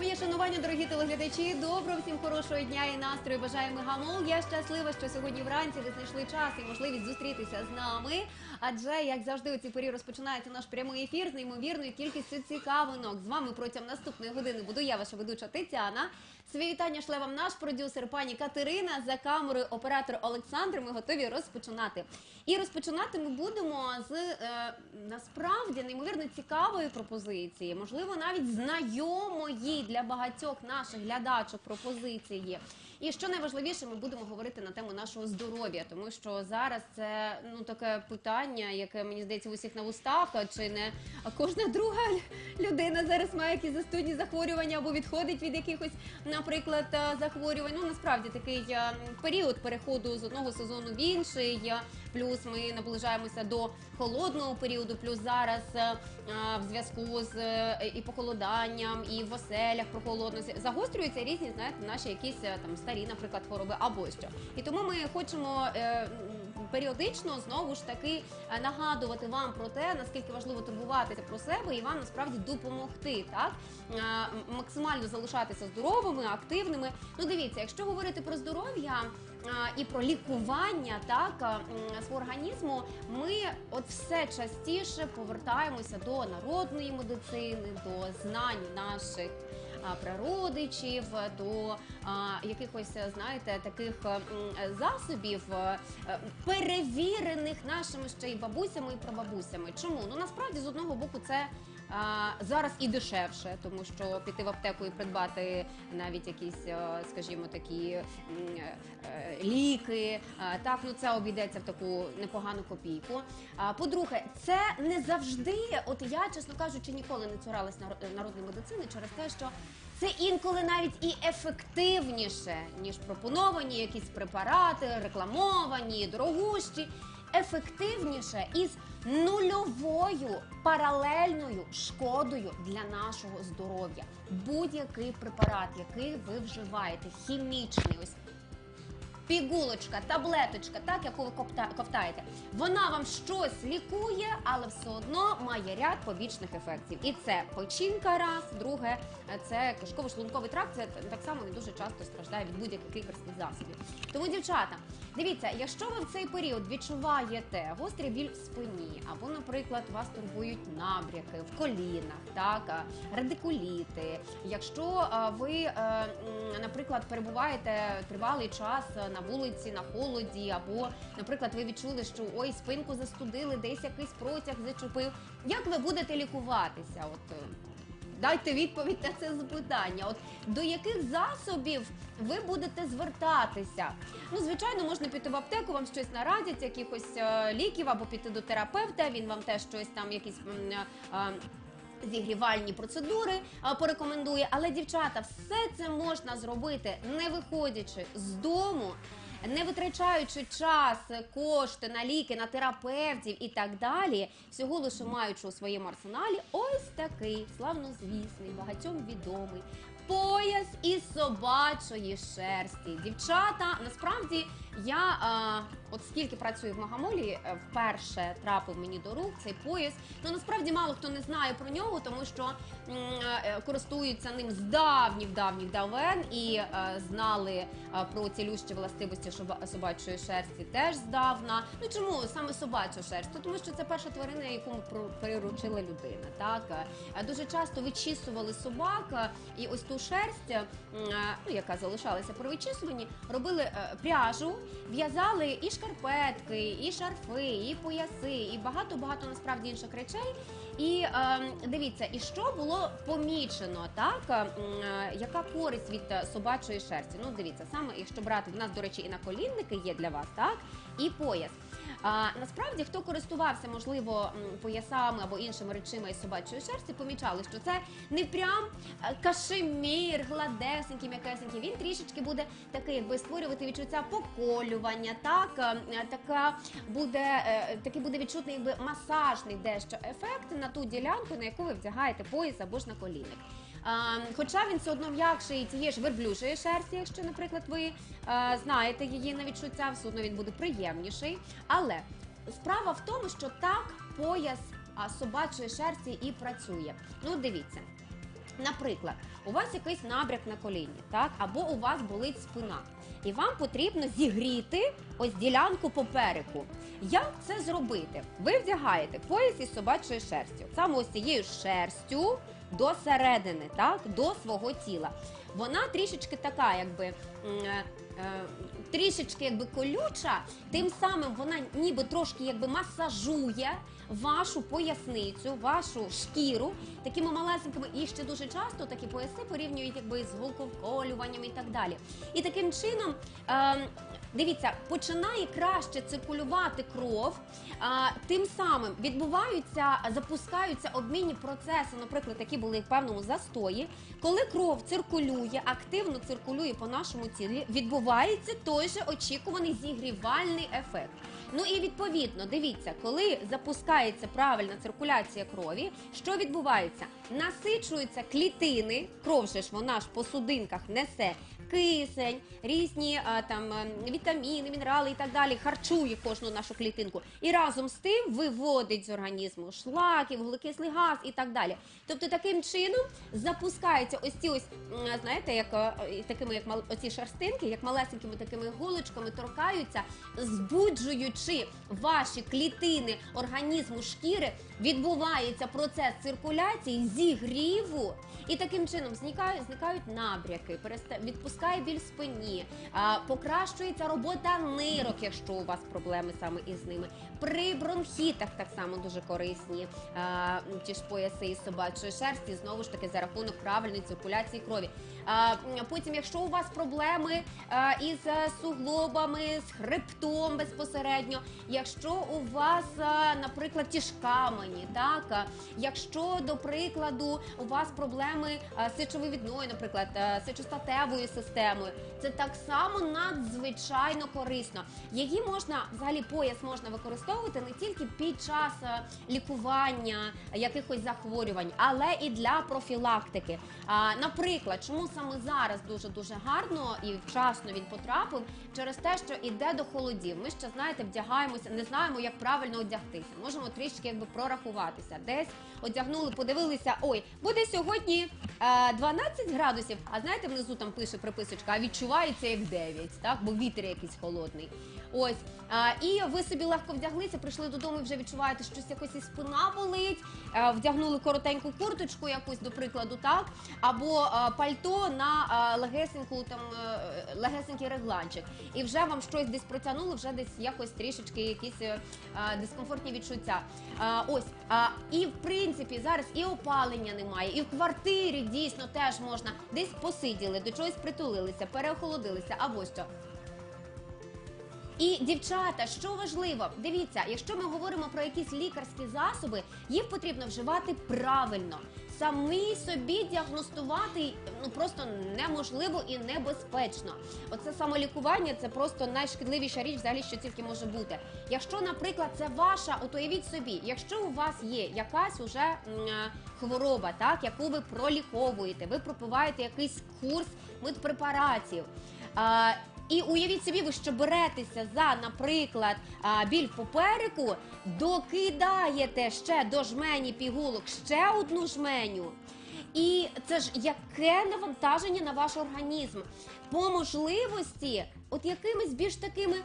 Моє шанування, дорогі телеглядачі. Доброго всім хорошого дня і настрою. Бажаємо гамол. Я щаслива, що сьогодні вранці ви знайшли час і можливість зустрітися з нами. Адже, як завжди, у цій порі розпочинається наш прямий ефір з неймовірною кількістю цікавинок. З вами протягом наступної години буду я, ваша ведуча Тетяна. Свої вітання шле вам наш продюсер пані Катерина за камерою оператор Олександр. Ми готові розпочинати. І розпочинати ми будемо з е, насправді неймовірно цікавої пропозиції, можливо, навіть знайомої для багатьох наших глядачок пропозиції. І що найважливіше, ми будемо говорити на тему нашого здоров'я, тому що зараз це ну таке питання, яке мені здається усіх на вустах, а чи не кожна друга людина зараз має якісь застудні захворювання або відходить від якихось, наприклад, захворювань. Ну насправді такий е, період переходу з одного сезону в інший. Плюс ми наближаємося до холодного періоду. Плюс зараз е, е, в зв'язку з і похолоданням, і в оселях прохолодності загострюються різні, знаєте, наші якісь там старі, наприклад, хвороби або що. І тому ми хочемо. е, Періодично знову ж таки е, нагадувати вам про те, наскільки важливо турбуватися про себе і вам насправді допомогти, так Е, максимально залишатися здоровими, активними. Ну дивіться, якщо говорити про здоров'я і про лікування, так свого організму, ми от все частіше повертаємося до народної медицини, до знань наших прародичів, до якихось, знаєте, таких засобів, е, перевірених нашими ще й бабусями і прабабусями. Чому? Ну насправді з одного боку це. Зараз і дешевше, тому що піти в аптеку і придбати навіть якісь, е, скажімо, такі е, ліки. Так, ну це обійдеться в таку непогану копійку. А по-друге, це не завжди. От я, чесно кажучи, ніколи не цуралась наро- народної медицини через те, що це інколи навіть і ефективніше, ніж пропоновані якісь препарати, рекламовані, дорогущі. Ефективніше із нульовою паралельною шкодою для нашого здоров'я. Будь-який препарат, який ви вживаєте, хімічний, ось пігулочка, таблеточка, так яку ви ковтаєте, вона вам щось лікує, але все одно має ряд побічних ефектів. І це печінка, раз, друге, е, це кишково-шлунковий тракт. Це так само він дуже часто страждає від будь-яких лікарських засобів. Тому, дівчата, дивіться, якщо ви в цей період відчуваєте гострий біль в спині, або, наприклад, вас турбують набряки в колінах, так радикуліти. Якщо ви, е, наприклад, перебуваєте тривалий час е, на вулиці, на холоді, або, наприклад, ви відчули, що ой, спинку застудили, десь якийсь протяг зачепив. Як ви будете лікуватися? От е, Дайте відповідь на це запитання. От до яких засобів ви будете звертатися? Ну, звичайно, можна піти в аптеку, вам щось нарадять, якихось е, ліків, або піти до терапевта. Він вам теж щось там, якісь. е, е, Зігрівальні процедури а, порекомендує, але дівчата, все це можна зробити не виходячи з дому, не витрачаючи час, кошти на ліки, на терапевтів і так далі, всього лише маючи у своєму арсеналі ось такий славнозвісний, багатьом відомий пояс із собачої шерсті. Дівчата, насправді я а, от скільки працюю в Магамолі, е, вперше трапив мені до рук цей пояс. Ну насправді мало хто не знає про нього, тому що м, е, користуються ним з давніх давніх давен і е, знали е, про цілющі властивості собачої шерсті теж здавна. Ну чому саме собача шерсть? Тому що це перша тварина, яку приручила людина. Так Е, дуже часто вичісували собак, е, і ось ту шерсть, е, ну яка залишалася при вичісуванні, робили е, пряжу, в'язали і шкарпетки, і шарфи, і пояси, і багато багато насправді інших речей. І е, дивіться, і що було помічено, так е, е, яка користь від е, собачої шерсті? Ну, дивіться, саме якщо брати в нас, до речі, і наколінники є для вас, так і пояс. А, насправді, хто користувався, можливо, поясами або іншими речима із собачої шерсті, помічали, що це не прям е, кашемір, гладесенький, м'якесенький. Він трішечки буде такий, якби створювати відчуття поколювання, так е, е, така буде е, такий буде відчутний, якби масажний дещо ефект на ту ділянку, на яку ви вдягаєте пояс або ж на колінник. Хоча він все одно м'якший тієї ж верблюжої шерсті, якщо, наприклад, ви знаєте її на відчуття, все одно він буде приємніший. Але справа в тому, що так пояс собачої шерсті і працює. Ну, дивіться. Наприклад, у вас якийсь набряк на коліні, так або у вас болить спина, і вам потрібно зігріти ось ділянку попереку. Як це зробити? Ви вдягаєте пояс із собачою шерстю, саме ось цією шерстю до середини, так, до свого тіла. Вона трішечки така, якби. е, е, Трішечки якби колюча, тим самим вона ніби трошки якби масажує вашу поясницю, вашу шкіру такими малесенькими і ще дуже часто такі пояси порівнюють якби з голковколюванням і так далі. І таким чином. Е, Дивіться, починає краще циркулювати кров, а, тим самим відбуваються, запускаються обмінні процеси, наприклад, які були в певному застої. Коли кров циркулює, активно циркулює по нашому тілі, відбувається той же очікуваний зігрівальний ефект. Ну і відповідно, дивіться, коли запускається правильна циркуляція крові, що відбувається? Насичуються клітини, кров же ж вона ж по судинках несе кисень, різні а, там е, вітаміни, мінерали і так далі, харчує кожну нашу клітинку. І разом з тим виводить з організму шлаки, вуглекислий газ і так далі. Тобто таким чином запускаються ось ці ось, знаєте, як е, такими, як мал- оці шерстинки, як малесенькими такими голочками торкаються, збуджуючи ваші клітини організму шкіри, відбувається процес циркуляції, зігріву, і таким чином зникають, зникають набряки, відпускає біль в спині, покращується робота нирок, якщо у вас проблеми саме із ними. При бронхітах так само дуже корисні а, ті ж пояси із собачої шерсті, знову ж таки за рахунок правильної циркуляції крові. А, потім, якщо у вас проблеми а, із е, суглобами, з хребтом безпосередньо, якщо у вас, наприклад, ті ж камені, так якщо до прикладу у вас проблеми сечовивідною, наприклад, сечостатевою системою, це так само надзвичайно корисно. Її можна взагалі пояс можна використовувати не тільки під час е, лікування якихось захворювань, але і для профілактики. Наприклад, чому саме зараз дуже дуже гарно і вчасно він потрапив через те, що іде до холодів. Ми ще знаєте, вдягаємося, не знаємо, як правильно одягтися. Можемо трішки якби прорахуватися. Десь одягнули, подивилися. Ой, буде сьогодні е, 12 градусів. А знаєте, внизу там пише приписочка, а відчувається як 9, так? Бо вітер якийсь холодний. Ось і ви собі легко вдяглися, прийшли додому і вже відчуваєте, що щось якось і спина болить. вдягнули коротеньку курточку, якусь до прикладу, так або пальто на легесеньку там е, легесенький регланчик. І вже вам щось десь протягнуло, вже десь якось трішечки якісь е, дискомфортні відчуття. Ось і в принципі зараз і опалення немає, і в квартирі дійсно теж можна десь посиділи, до чогось притулилися, переохолодилися або що. І дівчата, що важливо, дивіться, якщо ми говоримо про якісь лікарські засоби, їх потрібно вживати правильно. Самі собі діагностувати ну просто неможливо і небезпечно. Оце самолікування це просто найшкідливіша річ, взагалі, що тільки може бути. Якщо, наприклад, це ваша, от уявіть собі, якщо у вас є якась уже м, е, хвороба, так яку ви проліковуєте, ви пропиваєте якийсь курс медпрепаратів. А, і уявіть собі, ви що беретеся за, наприклад, біль в попереку, докидаєте ще до жмені пігулок ще одну жменю. І це ж яке навантаження на ваш організм? По можливості, от якимись більш такими.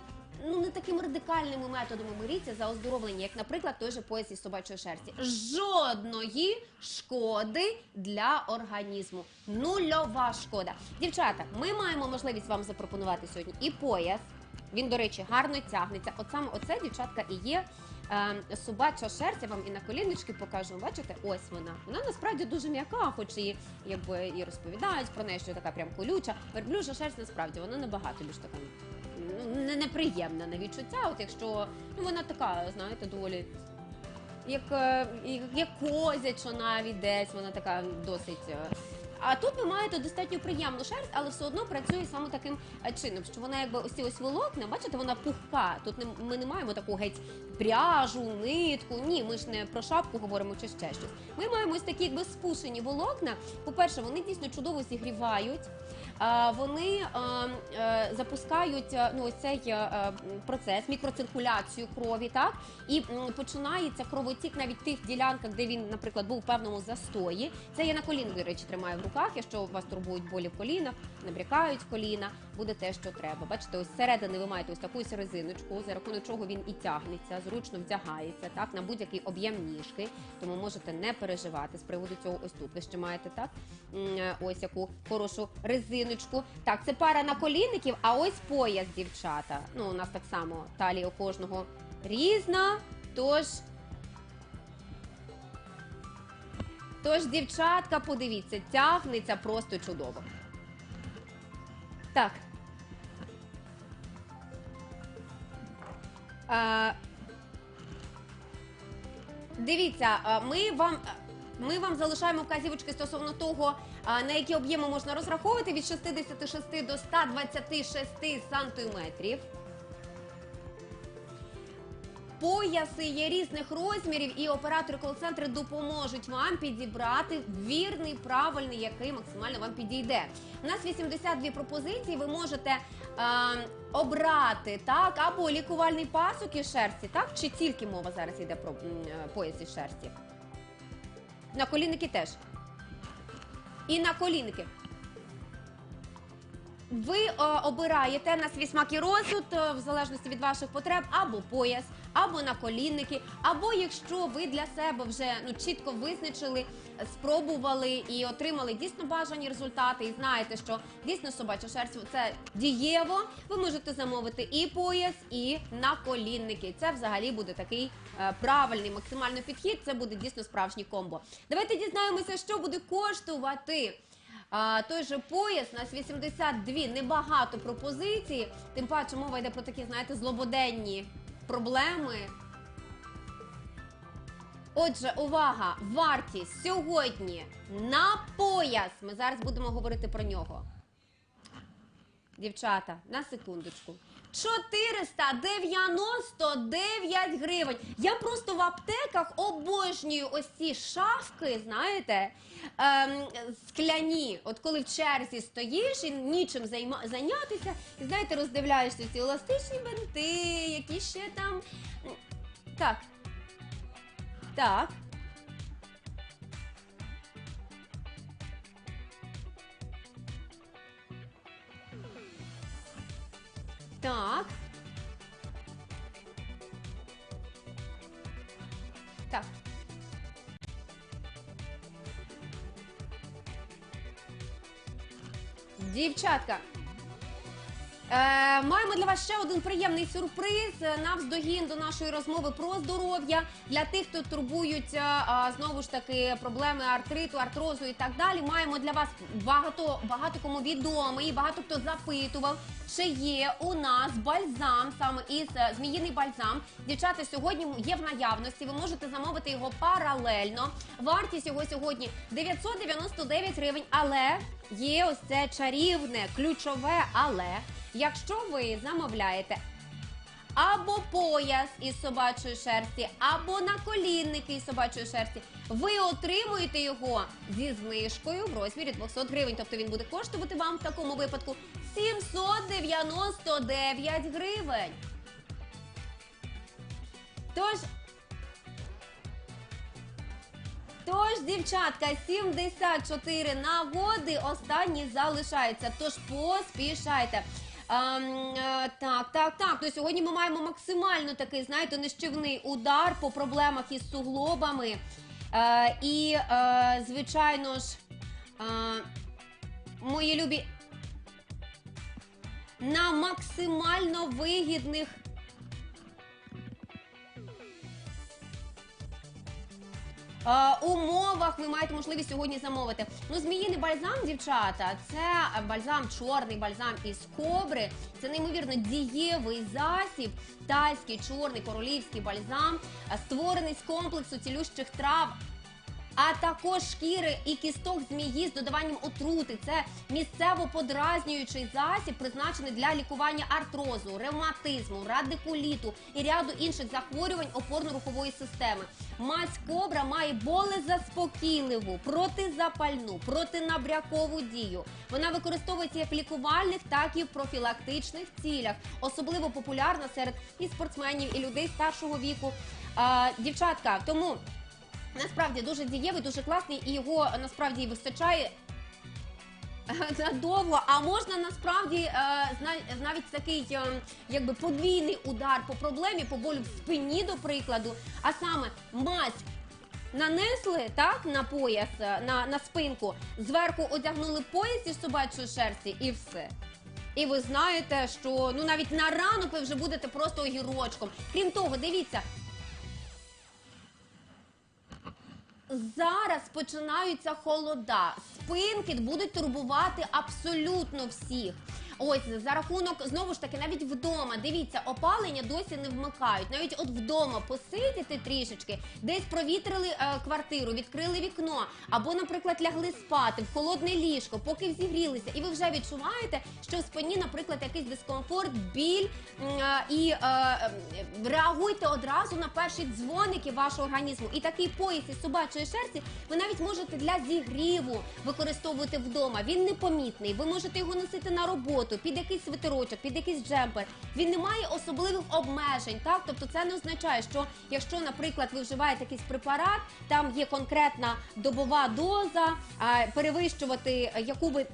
Ну, не такими радикальними методами миріться за оздоровлення, як, наприклад, той же пояс із собачої шерсті. Жодної шкоди для організму. Нульова шкода. Дівчата, ми маємо можливість вам запропонувати сьогодні і пояс. Він, до речі, гарно тягнеться. От саме оце, дівчатка, і є е, собача шерсть. Я вам і на коліночки покажу. Бачите, ось вона. Вона насправді дуже м'яка, хоч і якби і розповідають про неї, що така прям колюча. Верблюжа шерсть насправді вона набагато більш така не- неприємна на відчуття. От якщо ну вона така, знаєте, доволі. Як, е, як, як козяча навіть десь, вона така досить е, А тут ви маєте достатньо приємну шерсть, але все одно працює саме таким е, чином, що вона якби ось ці ось волокна, бачите, вона пухка. Тут не, ми не маємо таку геть пряжу, нитку. Ні, ми ж не про шапку говоримо чи ще щось. Ми маємо ось такі якби спушені волокна. По-перше, вони дійсно чудово зігрівають. Вони е, запускають е, ну, цей е, процес, мікроциркуляцію крові, так і починається кровотік навіть в тих ділянках, де він, наприклад, був в певному застої. Це я на коліна, до речі, тримаю в руках. Якщо вас турбують болі в колінах, набрякають коліна, буде те, що треба. Бачите, ось зсередини ви маєте ось таку резиночку, за рахунок чого він і тягнеться, зручно вдягається, так на будь-який об'єм ніжки. Тому можете не переживати з приводу цього. Ось тут ви ще маєте так. Ось яку хорошу резиночку. Так, це пара наколінників, а ось пояс, дівчата. Ну, у нас так само талія у кожного різна. Тож. Тож, дівчатка, подивіться, тягнеться просто чудово. Так. Е, дивіться, е, ми вам. е, Ми вам залишаємо вказівочки стосовно того, а, на які об'єми можна розраховувати від 66 до 126 сантиметрів. Пояси є різних розмірів, і оператори кол-центру допоможуть вам підібрати вірний, правильний, який максимально вам підійде. У нас 82 пропозиції. Ви можете е, обрати так або лікувальний пасок із шерсті, так чи тільки мова зараз йде про е, пояс із шерсті. На колінники теж. І на колінники. Ви е, обираєте на свій смак і розсуд, е, в залежності від ваших потреб, або пояс, або наколінники, або якщо ви для себе вже ну чітко визначили, спробували і отримали дійсно бажані результати, і знаєте, що дійсно собача шерсть це дієво. Ви можете замовити і пояс, і наколінники. Це взагалі буде такий правильний максимально підхід. Це буде дійсно справжній комбо. Давайте дізнаємося, що буде коштувати. А, той же пояс у нас 82, небагато пропозицій. Тим паче мова йде про такі, знаєте, злободенні проблеми. Отже, увага! Вартість сьогодні на пояс. Ми зараз будемо говорити про нього. Дівчата, на секундочку. 499 гривень. Я просто в аптеках обожнюю ось ці шафки, знаєте, ем, скляні. От коли в черзі стоїш і нічим займа- зайнятися, і знаєте, роздивляєшся ці еластичні бинти, які ще там. Так. Так. Так. Так. Дівчатка. Е, маємо для вас ще один приємний сюрприз е, навздогін до нашої розмови про здоров'я для тих, хто турбуються а, знову ж таки проблеми артриту, артрозу і так далі. Маємо для вас багато багато кому відомий, багато хто запитував, чи є у нас бальзам саме із е, зміїний бальзам. Дівчата сьогодні є в наявності. Ви можете замовити його паралельно. Вартість його сьогодні 999 гривень, але є ось це чарівне ключове але. Якщо ви замовляєте або пояс із собачої шерсті, або наколінники із собачої шерсті, ви отримуєте його зі знижкою в розмірі 200 гривень. Тобто він буде коштувати вам в такому випадку 799 гривень. Тож Тож, дівчатка, 74 нагоди останні залишаються. Тож поспішайте. Е, так, так, так. То сьогодні ми маємо максимально такий, знаєте, нищівний удар по проблемах із суглобами. Е, і, е, звичайно ж, е, мої любі, на максимально вигідних е, умовах ви маєте можливість сьогодні замовити. Ну, зміїний бальзам, дівчата, це бальзам, чорний бальзам із кобри. Це неймовірно дієвий засіб, тайський чорний королівський бальзам, е, створений з комплексу цілющих трав. А також шкіри і кісток змії з додаванням отрути. Це місцево подразнюючий засіб, призначений для лікування артрозу, ревматизму, радикуліту і ряду інших захворювань опорно-рухової системи. Мазь кобра має болезаспокійливу, протизапальну, протинабрякову дію. Вона використовується як в лікувальних, так і в профілактичних цілях. Особливо популярна серед і спортсменів, і людей старшого віку. Дівчатка, тому насправді дуже дієвий, дуже класний, і його насправді вистачає. Надовго, а можна насправді е, навіть такий е, якби подвійний удар по проблемі, по болю в спині, до прикладу, а саме мазь нанесли так на пояс, е, на, на спинку, зверху одягнули пояс із собачої шерсті і все. І ви знаєте, що ну навіть на ранок ви вже будете просто огірочком. Крім того, дивіться, Зараз починаються холода. Спинки будуть турбувати абсолютно всіх. Ось за рахунок знову ж таки, навіть вдома. Дивіться, опалення досі не вмикають. Навіть от вдома посидіти трішечки, десь провітрили е, квартиру, відкрили вікно, або, наприклад, лягли спати в холодне ліжко, поки зігрілися, і ви вже відчуваєте, що в спині, наприклад, якийсь дискомфорт, біль е, і е, реагуйте одразу на перші дзвоники вашого організму. І такий пояс із собачої шерсті ви навіть можете для зігріву використовувати вдома. Він непомітний. Ви можете його носити на роботу, під якийсь свитерочок, під якийсь джемпер. Він не має особливих обмежень. Так, тобто це не означає, що якщо, наприклад, ви вживаєте якийсь препарат, там є конкретна добова доза, перевищувати яку ви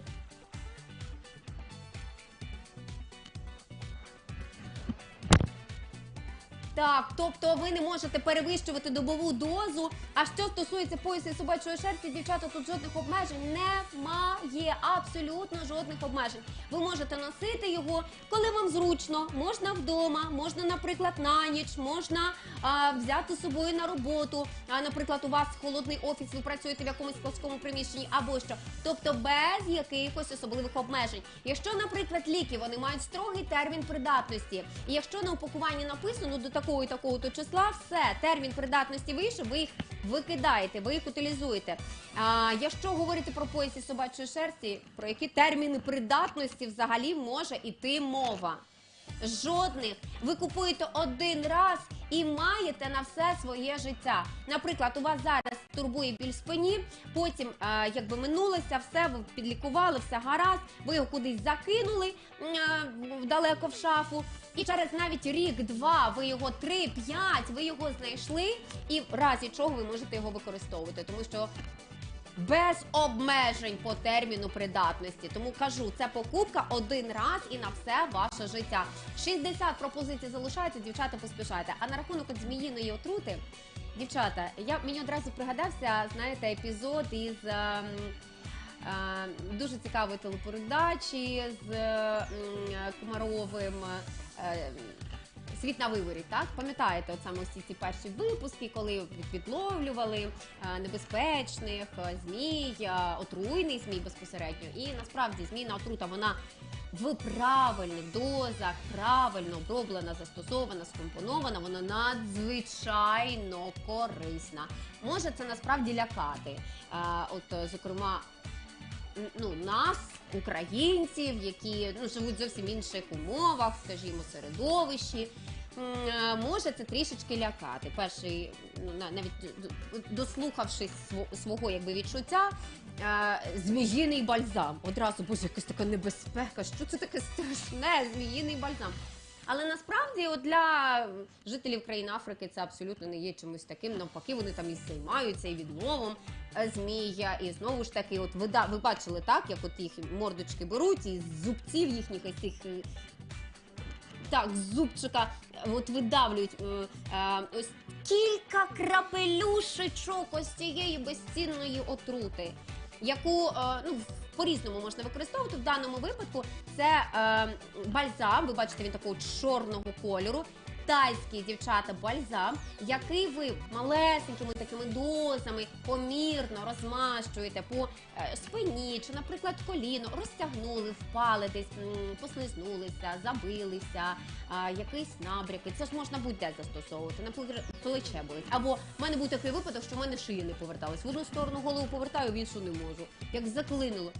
Так, тобто ви не можете перевищувати добову дозу. А що стосується поясу і собачої шерсті, дівчата, тут жодних обмежень немає. Абсолютно жодних обмежень. Ви можете носити його, коли вам зручно. Можна вдома, можна, наприклад, на ніч, можна а, взяти з собою на роботу. А, наприклад, у вас холодний офіс, ви працюєте в якомусь складському приміщенні або що. Тобто без якихось особливих обмежень. Якщо, наприклад, ліки вони мають строгий термін придатності, і якщо на упакуванні написано до такого і такого то числа, все термін придатності вийшов, ви їх викидаєте, ви їх утилізуєте. А якщо говорити про поясі собачої шерсті, про які терміни придатності взагалі може іти мова? Жодних. Ви купуєте один раз і маєте на все своє життя. Наприклад, у вас зараз турбує біль спині, потім е, якби минулося, все ви підлікували, все гаразд, ви його кудись закинули е, далеко в шафу. І через навіть рік-два, ви його три-п'ять, ви його знайшли, і в разі чого ви можете його використовувати, тому що без обмежень по терміну придатності. Тому кажу, це покупка один раз і на все ваше життя. 60 пропозицій залишається, дівчата поспішайте. А на рахунок от зміїної отрути, дівчата, я мені одразу пригадався, знаєте, епізод із. ем, е, Дуже цікавої телепередачі з е, м, Комаровим Світ на виворі, так пам'ятаєте, от саме всі ці перші випуски, коли відловлювали е, небезпечних е, змій, е, отруйний змій безпосередньо. І насправді змійна отрута вона в правильних дозах, правильно оброблена, застосована, скомпонована, вона надзвичайно корисна. Може це насправді лякати. От, зокрема, ну, нас, українців, які ну, живуть зовсім інших умовах, скажімо, середовищі. Е, Може це трішечки лякати. Перший, ну, на- навіть дослухавшись сво- свого якби, відчуття, е, зміїний бальзам. Одразу, боже, якась така небезпека. Що це таке страшне? Зміїний бальзам. Але насправді от для жителів країн Африки це абсолютно не є чимось таким. Навпаки, вони там і займаються і відловом е, змія. І знову ж таки, от ви, ви бачили так, як от їх мордочки беруть і з зубців їхніх ось цих. Так, зубчика е, от видавлюють е, е, ось кілька крапелюшечок ось цієї безцінної отрути, яку е, ну, по-різному можна використовувати. В даному випадку це е, бальзам. Ви бачите, він такого чорного кольору. Китайський дівчата бальзам, який ви малесенькими такими дозами помірно розмащуєте по е, спині чи, наприклад, коліно, розтягнули, впали десь, послизнулися, забилися, а, якийсь набряки. Це ж можна будь-де застосовувати. Наприклад, плече болить. Або в мене був такий випадок, що в мене шия не поверталась. В одну сторону голову повертаю, в іншу не можу. Як заклинило.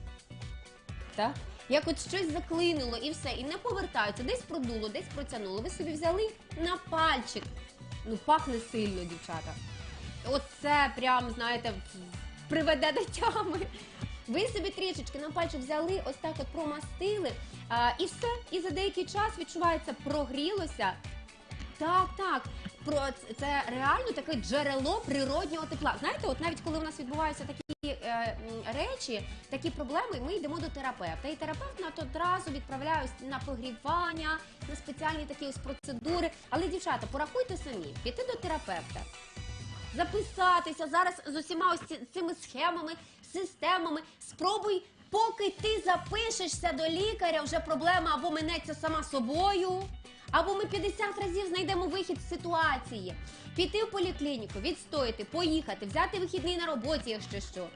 Так? Як от щось заклинило і все, і не повертаються, десь продуло, десь протягнуло. Ви собі взяли на пальчик. Ну, пахне сильно, дівчата. Оце прям, знаєте, приведе до тями. Ви собі трішечки на пальчик взяли, ось так от промастили, а, і все. І за деякий час відчувається, прогрілося. Так, так. Про це реально таке джерело природнього тепла. Знаєте, от навіть коли у нас відбуваються такі е, речі, такі проблеми, ми йдемо до терапевта. І терапевт нас одразу відправляє на прогрівання, на спеціальні такі ось процедури. Але, дівчата, порахуйте самі, піти до терапевта, записатися зараз з усіма ось цими схемами, системами. Спробуй, поки ти запишешся до лікаря, вже проблема або минеться сама собою, або ми 50 разів знайдемо вихід з ситуації. Піти в поліклініку, відстояти, поїхати, взяти вихідний на роботі, якщо що.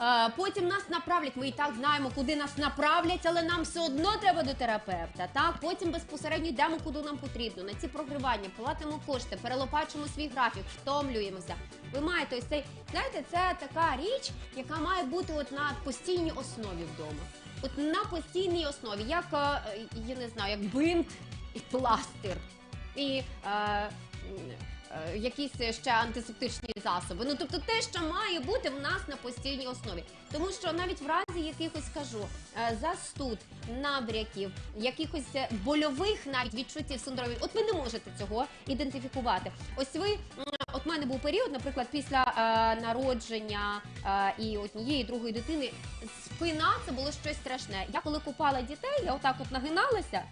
Е, Потім нас направлять. Ми і так знаємо, куди нас направлять, але нам все одно треба до терапевта. Так, потім безпосередньо йдемо, куди нам потрібно. На ці прогривання платимо кошти, перелопачимо свій графік, втомлюємося. Ви маєте ось цей, знаєте, це така річ, яка має бути от на постійній основі вдома. От на постійній основі, як е, я не знаю, як бинт і пластир. І е, е, якісь ще антисептичні засоби. Ну тобто те, що має бути в нас на постійній основі. Тому що навіть в разі якихось кажу е, застуд, набряків, якихось больових навіть відчуттів синдромів, от ви не можете цього ідентифікувати. Ось ви. От в мене був період, наприклад, після е, народження е, і однієї другої дитини, спина це було щось страшне. Я коли купала дітей, я отак от нагиналася,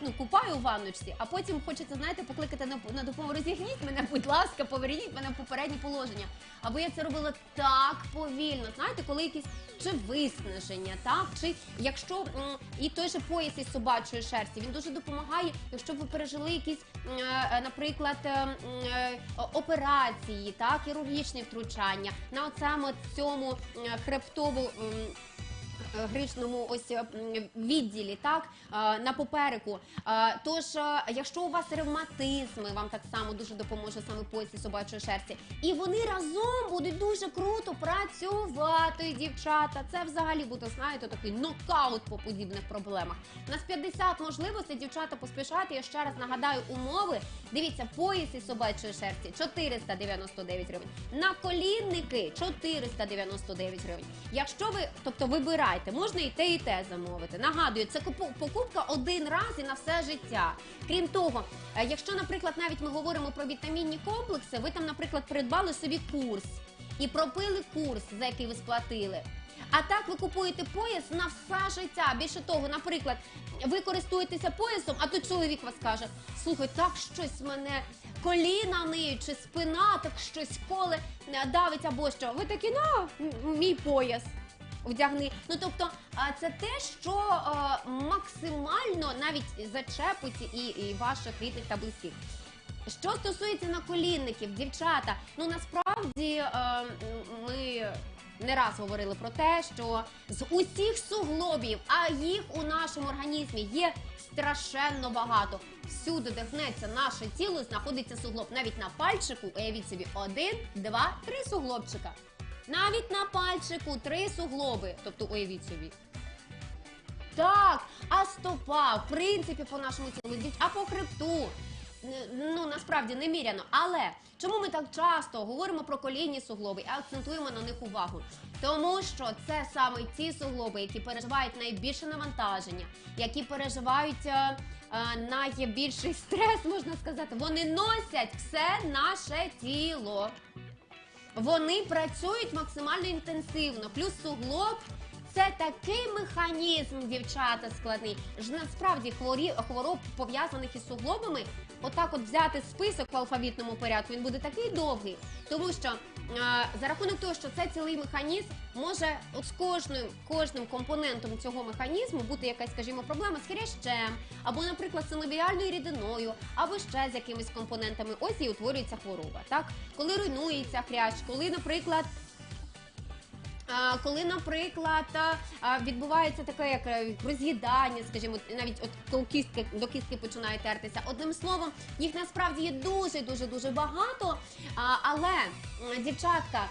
ну купаю у ванночці, а потім хочеться, знаєте, покликати на, на допомогу. Розігніть мене, будь ласка, поверніть мене в попереднє положення. Або я це робила так повільно. Знаєте, коли якісь чи виснаження, так чи якщо м, і той же пояс із собачої шерсті, він дуже допомагає, якщо ви пережили якісь, м, е, наприклад, е, е, операції, так, хірургічні втручання на оцьому цьому м, хребтово. м, е, Гричному ось е, відділі, так е, на попереку. Е, Тож, е, якщо у вас ревматизми, вам так само дуже допоможе саме пояс собачої шерсті, і вони разом будуть дуже круто працювати, дівчата. Це взагалі буде, знаєте, такий нокаут по подібних проблемах. У нас 50 можливостей, дівчата, поспішати. Я ще раз нагадаю умови. Дивіться, пояс собачої шерсті 499 гривень. Наколінники 499 гривень. Якщо ви, тобто вибирайте, можна і те, і те замовити. Нагадую, це покупка один раз і на все життя. Крім того, е, якщо, наприклад, навіть ми говоримо про вітамінні комплекси, ви там, наприклад, придбали собі курс і пропили курс, за який ви сплатили. А так ви купуєте пояс на все життя. Більше того, наприклад, ви користуєтеся поясом, а тут чоловік вас каже: слухай, так щось мене коліна ниють, чи спина, так щось коле давить або що. Ви такі, на мій пояс. Вдягни. Ну тобто, це те, що максимально навіть зачепить і, ваших рідних та близьких. Що стосується наколінників, дівчата, ну насправді ми не раз говорили про те, що з усіх суглобів, а їх у нашому організмі є страшенно багато. Всюди, де гнеться наше тіло, знаходиться суглоб. Навіть на пальчику, уявіть собі, один, два, три суглобчика. Навіть на пальчику три суглоби. Тобто уявіть собі. Так, а стопа, в принципі, по нашому тілу, а по хребту. Ну насправді неміряно. Але чому ми так часто говоримо про колінні суглоби і акцентуємо на них увагу? Тому що це саме ті суглоби, які переживають найбільше навантаження, які переживають е, е, найбільший стрес, можна сказати. Вони носять все наше тіло. Вони працюють максимально інтенсивно. Плюс суглоб це такий механізм, дівчата, складний. Ж насправді хворі, хвороб пов'язаних із суглобами, отак от взяти список в алфавітному порядку, він буде такий довгий. Тому що за рахунок того, що це цілий механізм, може от з кожним, кожним компонентом цього механізму бути якась, скажімо, проблема з хрящем, або, наприклад, синовіальною рідиною, або ще з якимись компонентами. Ось і утворюється хвороба. Так, коли руйнується хрящ, коли, наприклад. Коли, наприклад, відбувається таке як е, роз'їдання, скажімо, навіть от коли кістки до кістки починає тертися. Одним словом, їх насправді є дуже дуже дуже багато. Але дівчатка,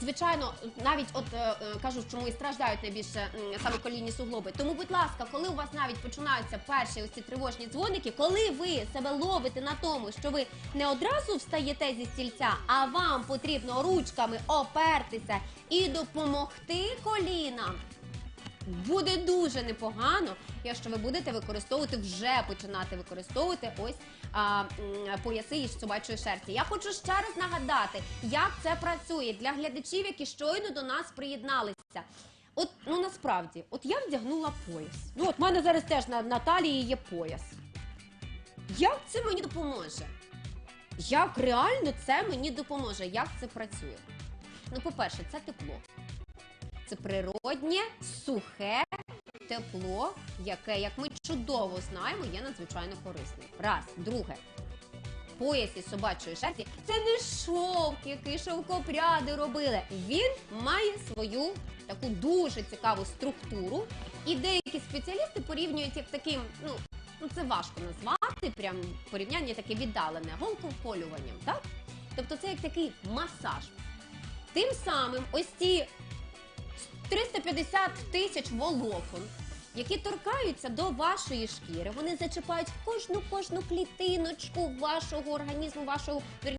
звичайно, навіть от е, е, кажуть, чому і страждають найбільше саме колінні суглоби. Тому, будь ласка, коли у вас навіть починаються перші ось ці тривожні дзвоники, коли ви себе ловите на тому, що ви не одразу встаєте зі стільця, а вам потрібно ручками опертися і допомогти колінам. Буде дуже непогано, якщо ви будете використовувати вже починати використовувати ось а, пояси із собачої шерсті. Я хочу ще раз нагадати, як це працює для глядачів, які щойно до нас приєдналися. От ну насправді, от я вдягнула пояс. Ну от в мене зараз теж на, на талії є пояс. Як це мені допоможе? Як реально це мені допоможе? Як це працює? Ну, по-перше, це тепло. Це природнє, сухе тепло, яке, як ми чудово знаємо, є надзвичайно корисним. Раз, друге. Пояс із собачої шерсті це не шовк, який шовкопряди робили. Він має свою таку дуже цікаву структуру. І деякі спеціалісти порівнюють як таким, ну, ну це важко назвати, прям порівняння таке віддалене, голковколюванням, так? Тобто це як такий масаж. Тим самим ось ці 350 тисяч волокон, які торкаються до вашої шкіри, вони зачіпають кожну кожну клітиночку вашого організму, вашого